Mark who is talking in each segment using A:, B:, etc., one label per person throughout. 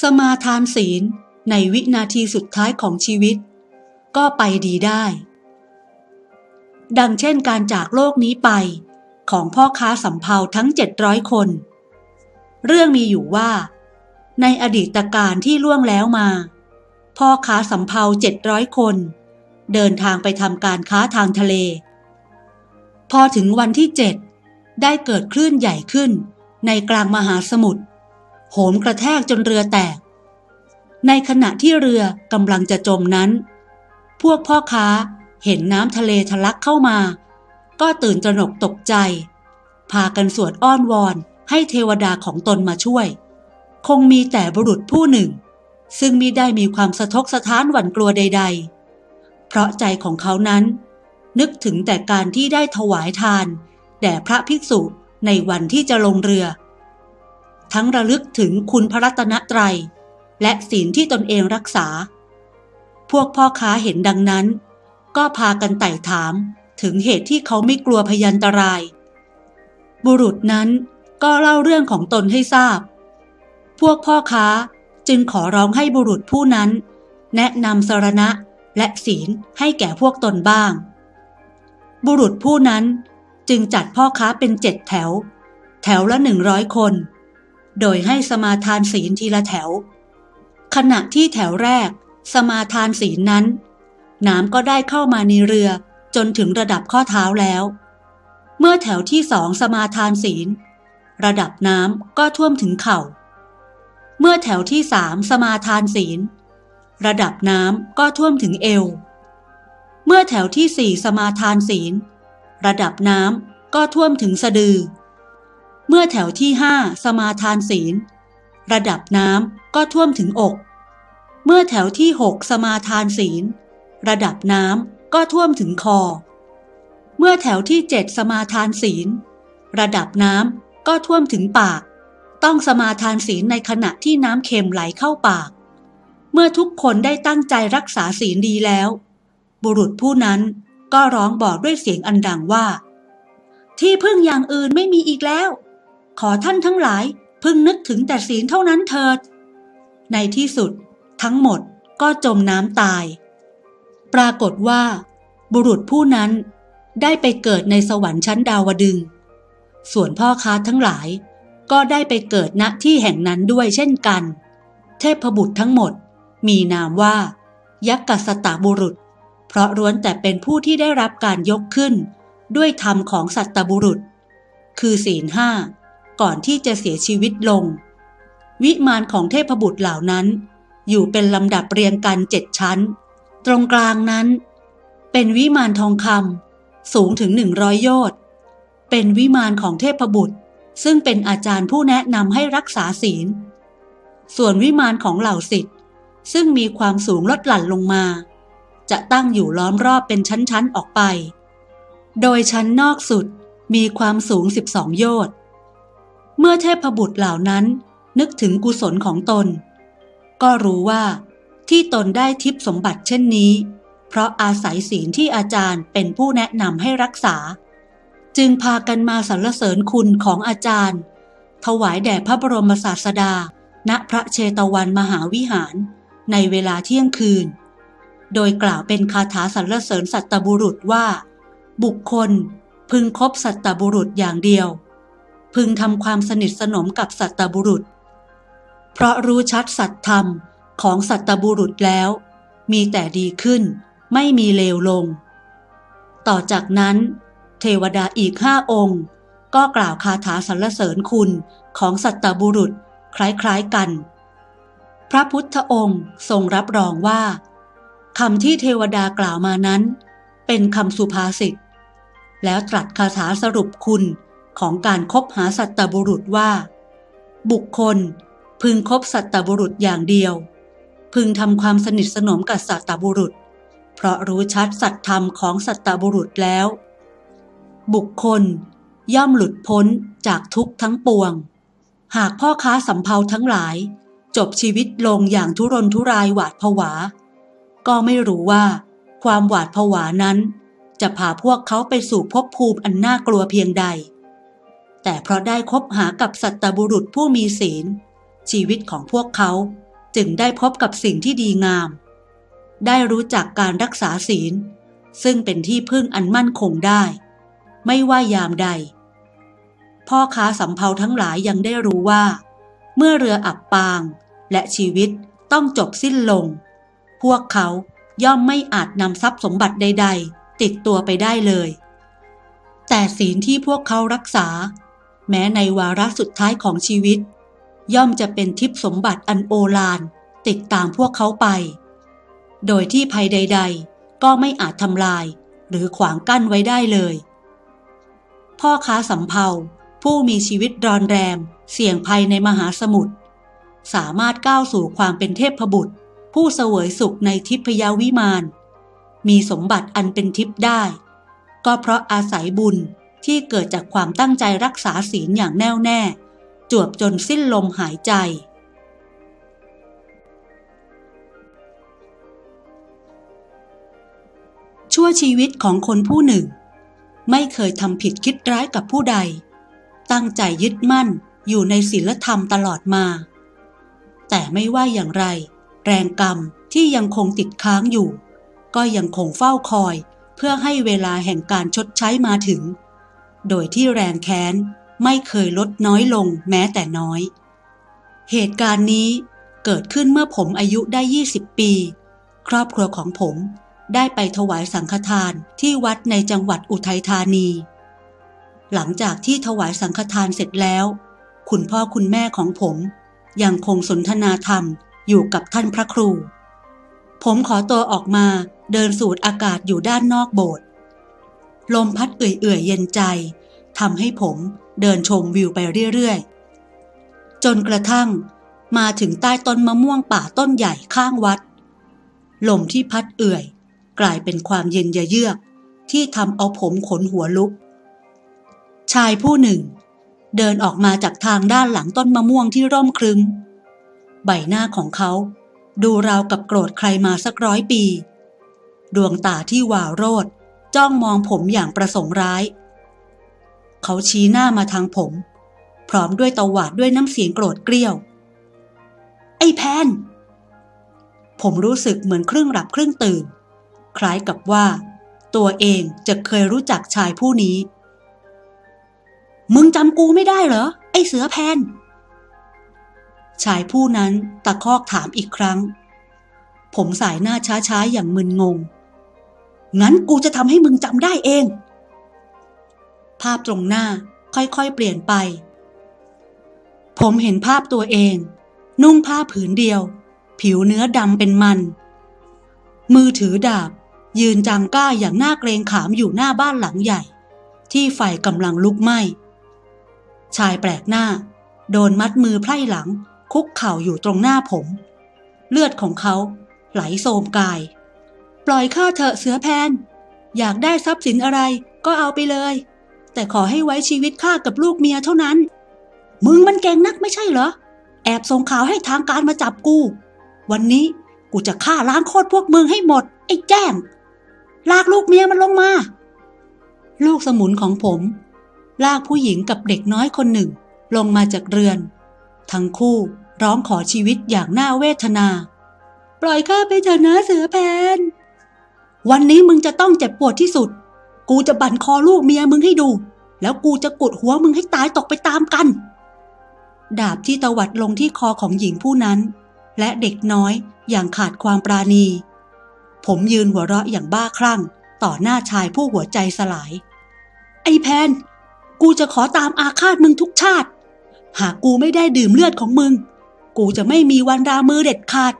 A: สมาทานศีลในวินาทีสุดท้ายของชีวิต ก็ไปดีได้ ดังเช่นการจากโลกนี้ไปของพ่อค้าสำเภาทั้ง 700 คน เรื่องมีอยู่ว่า ในอดีตการที่ล่วงแล้วมา พ่อค้าสำเภา 700 คน เดินทางไปทำการค้าทางทะเล พอถึงวันที่ 7 ได้เกิดคลื่นใหญ่ขึ้นในกลางมหาสมุทร โหมกระแทกจนเรือแตก ในขณะที่เรือกำลังจะจมนั้น พวกพ่อค้าเห็นน้ำทะเลทะลักเข้ามา ก็ตื่นตระหนกตกใจ พากันสวดอ้อนวอนให้เทวดาของตนมาช่วย คงมีแต่บุรุษผู้หนึ่ง ซึ่งมิได้มีความสะทกสะท้านหวั่นกลัวใด ๆ เพราะใจของเขานั้น นึกถึงแต่การที่ได้ถวายทาน แด่พระภิกษุในวันที่จะลงเรือ ทั้งระลึกถึงคุณพระรัตนตรัย และศีลที่ตนเองรักษา พวกพ่อค้าเห็นดังนั้น ก็พากันไต่ถามถึงเหตุที่เขาไม่กลัวพยันตราย บุรุษนั้นก็เล่าเรื่องของตนให้ทราบ พวกพ่อค้าจึงขอร้องให้บุรุษผู้นั้น แนะนำสรณะและศีลให้แก่พวกตนบ้าง บุรุษผู้นั้นจึงจัดพ่อค้าเป็นเจ็ดแถว แถวละหนึ่งร้อยคน โดยให้สมาทานศีลทีละแถว ขณะที่แถวแรก สมาทานศีลนั้น น้ำก็ได้เข้ามาในเรือจนถึงระดับข้อเท้าแล้ว เมื่อแถวที่สองสมาทานศีล ระดับน้ำก็ท่วมถึงเข่า เมื่อแถวที่สามสมาทานศีล ระดับน้ำก็ท่วมถึงเอว เมื่อแถวที่สี่สมาทานศีล ระดับน้ำก็ท่วมถึงสะดือ เมื่อแถวที่ห้าสมาทานศีล ระดับน้ำก็ท่วมถึงอก เมื่อแถวที่หกสมาทานศีล ระดับน้ำก็ท่วมถึงคอ เมื่อแถวที่เจ็ดสมาทานศีล ระดับน้ำก็ท่วมถึงปาก ต้องสมาทานศีลในขณะที่น้ำเค็มไหลเข้าปาก เมื่อทุกคนได้ตั้งใจรักษาศีลดีแล้ว บุรุษผู้นั้นก็ร้องบอกด้วยเสียงอันดังว่า ที่พึ่งอย่างอื่นไม่มีอีกแล้ว ขอท่านทั้งหลายพึงนึกถึงแต่ศีลเท่านั้นเถิด ในที่สุดทั้งหมดก็จมน้ำตาย ปรากฏว่า บุรุษผู้นั้นได้ไปเกิดในสวรรค์ชั้นดาวดึง ส่วนพ่อค้าทั้งหลายก็ได้ไปเกิดณที่แห่งนั้นด้วยเช่นกัน เทพบุตรทั้งหมดมีนามว่า ยักษ์กสตาบุรุษ เพราะล้วนแต่เป็นผู้ที่ได้รับการยกขึ้น ด้วยธรรมของสัตตบุรุษ คือศีลห้า ก่อนที่จะเสียชีวิตลง วิมานของเทพบุตรเหล่านั้น อยู่เป็นลำดับเรียงกันเจ็ดชั้น ตรงกลางนั้น เป็นวิมานทองคำสูงถึงหนึ่งร้อยโยชน์เป็นวิมานของเทพบุตร ซึ่งเป็นอาจารย์ผู้แนะนำให้รักษาศีล ส่วนวิมานของเหล่าสิทธิ์ซึ่งมีความสูงลดหลั่นลงมา จะตั้งอยู่ล้อมรอบเป็นชั้นๆออกไป โดยชั้นนอกสุดมีความสูง 12 โยชน์ เมื่อเทพบุตรเหล่านั้นนึกถึงกุศลของตน ก็รู้ว่าที่ตนได้ทิพย์สมบัติเช่นนี้ เพราะอาศัยศีลที่อาจารย์เป็นผู้แนะนำให้รักษา จึงพากันมาสรรเสริญคุณของอาจารย์ ถวายแด่พระบรมศาสดา ณพระเชตวันมหาวิหาร ในเวลาเที่ยงคืน โดยกล่าวเป็นคาถาสรรเสริญสัตบุรุษว่า บุคคลพึงคบสัตบุรุษอย่างเดียว พึงทำความสนิทสนมกับสัตบุรุษ เพราะรู้ชัดสัตธรรมของสัตบุรุษแล้ว มีแต่ดีขึ้น ไม่มีเลวลง ต่อจากนั้น เทวดาอีกห้าองค์ ก็กล่าวคาถาสรรเสริญคุณของสัตบุรุษคล้ายๆกัน พระพุทธองค์ทรงรับรองว่าคำที่เทวดากล่าวมานั้น เป็นคำสุภาษิตแล้วตรัสคาถาสรุปคุณ ของการคบหาสัตตบุรุษว่า บุคคลพึงคบสัตตบุรุษอย่างเดียว พึงทำความสนิทสนมกับสัตตบุรุษ เพราะรู้ชัดสัตธรรมของสัตตบุรุษแล้ว บุคคลย่อมหลุดพ้นจากทุกข์ทั้งปวง หากพ่อค้าสำเภาทั้งหลาย จบชีวิตลงอย่างทุรนทุรายหวาดผวา ก็ไม่รู้ว่า ความหวาดผวานั้น จะพาพวกเขาไปสู่ภพภูมิอันน่ากลัวเพียงใด แต่เพราะได้คบหากับสัตบุรุษผู้มีศีล ชีวิตของพวกเขาจึงได้พบกับสิ่งที่ดีงาม ได้รู้จักการรักษาศีล ซึ่งเป็นที่พึ่งอันมั่นคงได้ ไม่ว่ายามใด พ่อค้าสำเภาทั้งหลายยังได้รู้ว่า เมื่อเรืออับปางและชีวิตต้องจบสิ้นลง พวกเขาย่อมไม่อาจนำทรัพย์สมบัติใด ๆ ติดตัวไปได้เลย แต่ศีลที่พวกเขารักษา แม้ในวาระสุดท้ายของชีวิต ย่อมจะเป็นทิพย์สมบัติอันโอฬารติดตามพวกเขาไป โดยที่ภัยใด ๆ ก็ไม่อาจทำลาย หรือขวางกั้นไว้ได้เลย พ่อค้าสำเภาผู้มีชีวิตรอนแรม เสี่ยงภัยในมหาสมุทรสามารถก้าวสู่ความเป็นเทพบุตร ผู้เสวยสุขในทิพยวิมาน มีสมบัติอันเป็นทิพย์ได้ ก็เพราะอาศัยบุญ ที่เกิดจากความตั้งใจรักษาศีลอย่างแน่วแน่ จวบจนสิ้นลมหายใจ ชั่วชีวิตของคนผู้หนึ่ง ไม่เคยทำผิดคิดร้ายกับผู้ใด ตั้งใจยึดมั่นอยู่ในศีลธรรมตลอดมา แต่ไม่ว่าอย่างไร แรงกรรมที่ยังคงติดค้างอยู่ ก็ยังคงเฝ้าคอยเพื่อให้เวลาแห่งการชดใช้มาถึง โดยที่แรงแค้นไม่เคยลดน้อยลงแม้แต่น้อย เหตุการณ์นี้เกิดขึ้นเมื่อผมอายุได้ 20 ปี ครอบครัวของผมได้ไปถวายสังฆทานที่วัดในจังหวัดอุทัยธานี หลังจากที่ถวายสังฆทานเสร็จแล้ว คุณพ่อคุณแม่ของผมยังคงสนทนาธรรมอยู่กับท่านพระครู ผมขอตัวออกมาเดินสูดอากาศอยู่ด้านนอกโบสถ์ ลมพัดเอื่อยๆเย็นใจทำให้ผมเดินชมวิวไปเรื่อยๆ จนกระทั่งมาถึงใต้ต้นมะม่วงป่าต้นใหญ่ข้างวัด ลมที่พัดเอื่อย กลายเป็นความเย็นเยือก ที่ทำเอาผมขนหัวลุก ชายผู้หนึ่ง เดินออกมาจากทางด้านหลังต้นมะม่วงที่ร่มครึ้ม ใบหน้าของเขาดูราวกับโกรธใครมาสักร้อยปี ดวงตาที่วาวโรด จ้องมองผมอย่างประสงค์ร้าย เขาชี้หน้ามาทางผม พร้อมด้วยตวาดด้วยน้ำเสียงโกรธเกรี้ยว ไอ้แพน ผมรู้สึกเหมือนครึ่งหลับครึ่งตื่น คล้ายกับว่า ตัวเองจะเคยรู้จักชายผู้นี้ มึงจำกูไม่ได้เหรอ ไอ้เสือแพน ชายผู้นั้นตะคอกถามอีกครั้ง ผมสายหน้าช้าๆอย่างมึนงง งั้นกูจะทำให้มึงจำได้เอง ภาพตรงหน้าค่อยๆเปลี่ยนไป ผมเห็นภาพตัวเอง นุ่งผ้าผืนเดียว ผิวเนื้อดำเป็นมัน มือถือดาบ ยืนจังก้าอย่างหน่าเกรงขามอยู่หน้าบ้านหลังใหญ่ ที่ไฟกำลังลุกไหม้ ชายแปลกหน้า โดนมัดมือไพร่หลัง คุกเข่าอยู่ตรงหน้าผม เลือดของเขาไหลโสมกาย ปล่อยข้าเถอะเสือแพน อยากได้ทรัพย์สินอะไรก็เอาไปเลย แต่ขอให้ไว้ชีวิตข้ากับลูกเมียเท่านั้น มึงมันเก่งนักไม่ใช่เหรอ แอบส่งข่าวให้ทางการมาจับกู วันนี้กูจะฆ่าล้างโคตรพวกมึงให้หมด ไอ้แจ้ง ลากลูกเมียมันลงมา ลูกสมุนของผม ลากผู้หญิงกับเด็กน้อยคนหนึ่ง ลงมาจากเรือน ทั้งคู่ร้องขอชีวิตอย่างน่าเวทนา ปล่อยข้าไปเถอะนะเสือแพน วันนี้มึงจะต้องเจ็บปวดที่สุด กูจะบั่นคอลูกเมียมึงให้ดู แล้วกูจะกดหัวมึงให้ตายตกไปตามกัน ดาบที่ตวัดลงที่คอของหญิงผู้นั้น และเด็กน้อยอย่างขาดความปราณี ผมยืนหัวเราะอย่างบ้าคลั่ง ต่อหน้าชายผู้หัวใจสลาย ไอ้แพน กูจะขอตามอาฆาตมึงทุกชาติ หากกูไม่ได้ดื่มเลือดของมึง กูจะไม่มีวันรามือเด็ดขาด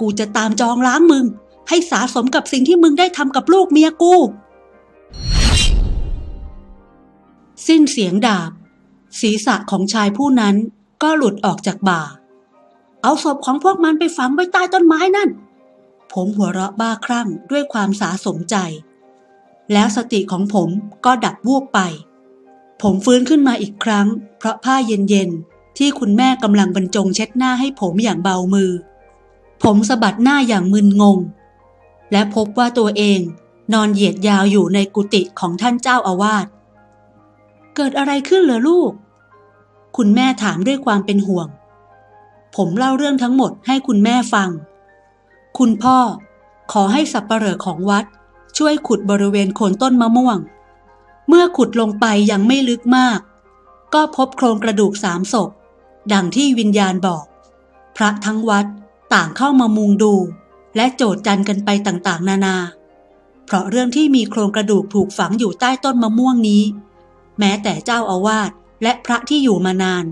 A: กูจะตามจองล้างมึง ให้สาสมกับสิ่งที่มึงได้ทำกับลูกเมียกู สิ้นเสียงดาบ ศีรษะของชายผู้นั้นก็หลุดออกจากบ่า เอาศพของพวกมันไปฝังไว้ใต้ต้นไม้นั่น ผมหัวเราะบ้าคลั่งด้วยความสาสมใจ แล้วสติของผมก็ดับวูบไป ผมฟื้นขึ้นมาอีกครั้ง เพราะผ้าเย็นๆ ที่คุณแม่กำลังบรรจงเช็ดหน้าให้ผมอย่างเบามือ ผมสะบัดหน้าอย่างมึนงง และพบว่าตัวเองนอนเหยียดยาวอยู่ในกุฏิของท่านเจ้าอาวาส เกิดอะไรขึ้นเหรอลูก คุณแม่ถามด้วยความเป็นห่วง ผมเล่าเรื่องทั้งหมดให้คุณแม่ฟัง คุณพ่อขอให้สับปเหร่อของวัด ช่วยขุดบริเวณโคนต้นมะม่วง เมื่อขุดลงไปยังไม่ลึกมาก ก็พบโครงกระดูกสามศพ ดังที่วิญญาณบอก พระทั้งวัดต่างเข้ามามุงดู และโจดจันกันไปต่างๆ นานา เพราะเรื่องที่มีโครงกระดูกถูกฝังอยู่ใต้ต้นมะม่วงนี้ แม้แต่เจ้าอาวาสและพระที่อยู่มานาน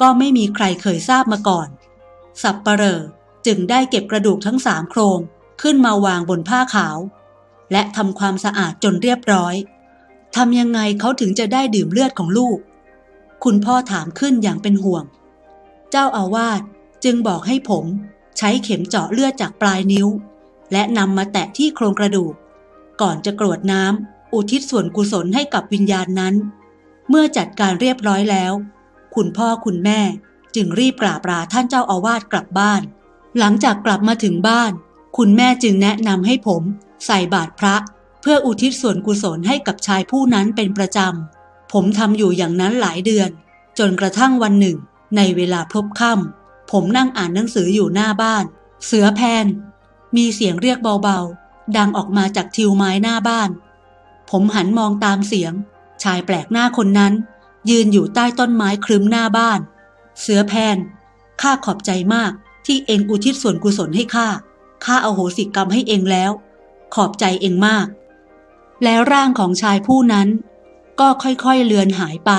A: ก็ไม่มีใครเคยทราบมาก่อน สับปเหร่อจึงได้เก็บกระดูกทั้งสามโครงขึ้นมาวางบนผ้าขาว และทำความสะอาดจนเรียบร้อยทำยังไงเขาถึงจะได้ดื่มเลือดของลูก คุณพ่อถามขึ้นอย่างเป็นห่วง เจ้าอาวาสจึงบอกให้ผม ใช้เข็มเจาะเลือดจากปลายนิ้ว และนำมาแตะที่โครงกระดูก ก่อนจะกรวดน้ำอุทิศส่วนกุศลให้กับวิญญาณนั้น เมื่อจัดการเรียบร้อยแล้ว คุณพ่อคุณแม่จึงรีบกราบลาท่านเจ้าอาวาสกลับบ้าน หลังจากกลับมาถึงบ้าน คุณแม่จึงแนะนำให้ผม ใส่บาตรพระ เพื่ออุทิศส่วนกุศลให้กับชายผู้นั้นเป็นประจำผมทำอยู่อย่างนั้นหลายเดือน จนกระทั่งวันหนึ่ง ในเวลาพลบค่ำ ผมนั่งอ่านหนังสืออยู่หน้าบ้าน เสือแพน มีเสียงเรียกเบาๆ ดังออกมาจากทิวไม้หน้าบ้าน ผมหันมองตามเสียง ชายแปลกหน้าคนนั้น ยืนอยู่ใต้ต้นไม้ครึ้มหน้าบ้าน เสือแพน ข้าขอบใจมากที่เองอุทิศส่วนกุศลให้ข้า ข้าเอาโหสิกรรมให้เองแล้ว ขอบใจเองมาก แล้วร่างของชายผู้นั้น ก็ค่อยๆเลือนหายไป